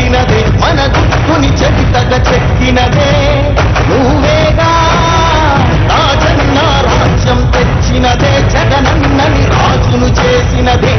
పుట్టినదే మన దుక్కుని చెబితగ చెక్కినదే నువ్వేగా రాజన్న రాజ్యం తెచ్చినదే జగనన్నని రాజును చేసినదే.